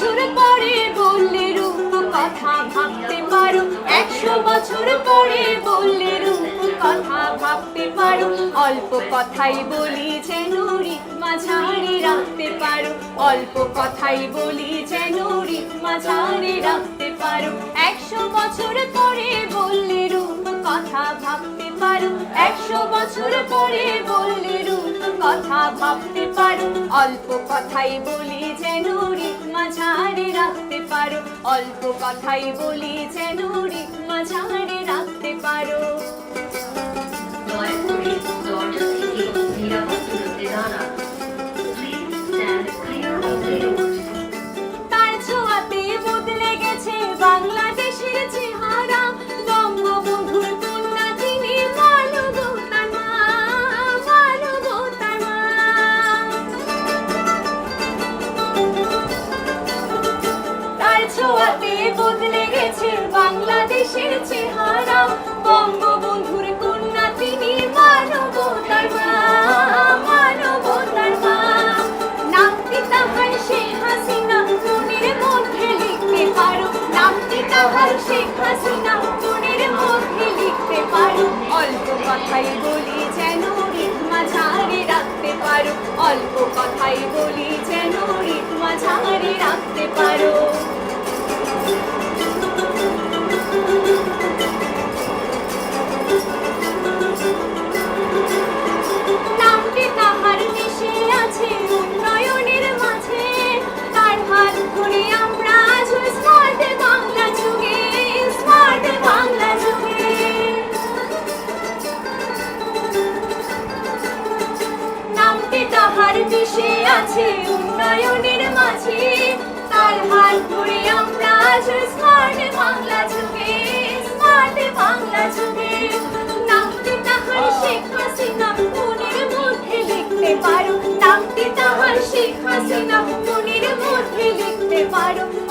বছর পরে বললে রূপ কথা ভাবতে পারো। একশো বছর পরে বললে রূপ কথা ভাবতে পারো। অল্প কথাই বলি যেন রিকমা ঝাড়ে রাখতে পারো। অল্প কথাই বলি যেন রিকমা ঝাড়ে রাখতে পারো। একশো বছর পরে বললে একশো বছর পরে বললে কথা ভাবতে পারো, অল্প কথাই বলি যেন রিকমা ঝাড়ে রাখতে পারো, অল্প কথাই বলি যেন রিকমা ঝাড়ে রাখতে পারো। দরজা থেকে বাংলাদেশের চেহারা বঙ্গবন্ধুর কন্যা, তিনি মানবতার মা মানবতার মা। নামটি তাহার শেখ হাসিনা? মনের মধ্যে লিখতে পারো। নামটি তাহার শেখ হাসিনা? মনের মধ্যে লিখতে পারো। অল্প কথাই আছে উন্নয়নের মাঝে, তার হাত ধরে আমরা আজ স্মার্ট বাংলা যুগে স্মার্ট বাংলা যুগে। নামটি তাহার শেখ হাসিনা মনের মধ্যে লিখতে পারো। নামটি তাহার শেখ হাসিনা মনের মধ্যে লিখতে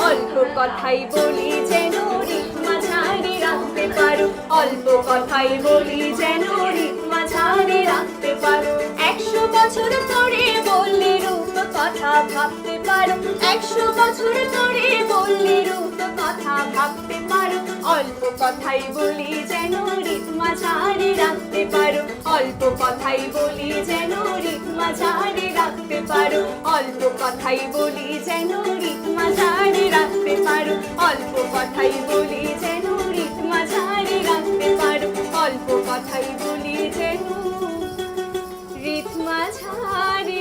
অল্প কথাই বলি যেন রিকমা ঝাড়ে রাখতে পারো। অল্প কথাই বলি যেন রিকমা ঝাড়ে রাখতে পারো। একশো বছর পরে বললে কথা ভাবতে পারো। একশো বছর ধরে বললি রূপ কথা ভাবতে পারো। অল্প কথাই বলি যেন রিতমা জানে রাখতে পারো। অল্প কথাই বলি যেন রিতমা জানে রাখতে পারো। অল্প কথাই বলি যেন রিতমা জানে রাখতে পারো। অল্প কথাই বলি যেন রিতমা জানে রাখতে পারো। অল্প কথাই বলি যেন রিতমা ঝাড়ে